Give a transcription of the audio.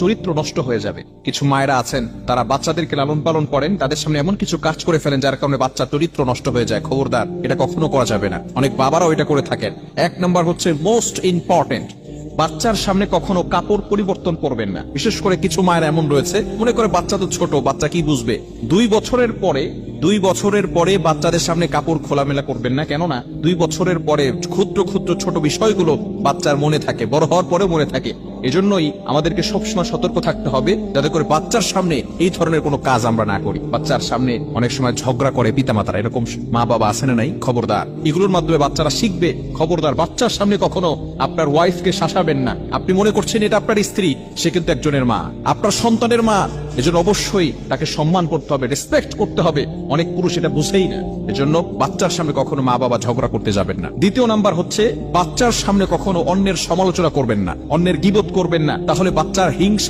চরিত্র নষ্ট হয়ে যাবে। কিছু মায়েরা আছেন, তারা বাচ্চাদেরকে লালন পালন করেন, তাদের সামনে এমন কিছু কাজ করে ফেলেন যার কারণে বাচ্চা চরিত্র নষ্ট হয়ে যায়। খবরদার, এটা কখনো করা যাবে না। অনেক বাবারাও এটা করে থাকেন। এক নম্বর হচ্ছে মোস্ট ইম্পর্টেন্ট বাচ্চার সামনে কখনো কাপড় পরিবর্তন করবেন না। বিশেষ করে কিছু মায়ের এমন রয়েছে, মনে করে বাচ্চা তো ছোট, বাচ্চা কি বুঝবে? দুই বছরের পরে দুই বছরের পরে বাচ্চাদের সামনে কাপড় খোলামেলা করবেন না, কেননা দুই বছরের পরে ক্ষুদ্র ক্ষুদ্র ছোট বিষয়গুলো বাচ্চার মনে থাকে, বড় হওয়ার পরেও মনে থাকে। এজন্যই আমাদেরকে সবসময় সতর্ক থাকতে হবে, যাতে করে বাচ্চার সামনে এই ধরনের কোনো কাজ আমরা না করি। বাচ্চার সামনে অনেক সময় ঝগড়া করে পিতামাতারা, এরকম মা বাবা আছে না নাই? খবরদার। এগুলোর মাধ্যমে বাচ্চারা শিখবে, খবরদার, বাচ্চার সামনে কখনো আপনার ওয়াইফকে শাসাবেন না। আপনি মনে করছেন এটা আপনার স্ত্রী, সে কিন্তু একজনের মা। আপনার সন্তানের মা এজন্য অবশ্যই তাকে সম্মান করতে হবে রেসপেক্ট করতে হবে। অনেক পুরুষ এটা বুঝেই না। এজন্য বাচ্চার সামনে কখনো মা বাবা ঝগড়া করতে যাবেন না। দ্বিতীয় নাম্বার হচ্ছে, বাচ্চার সামনে কখনো অন্যের সমালোচনা করবেন না, অন্যের গিবত করবেন না। তাহলে বাচ্চার হিংসা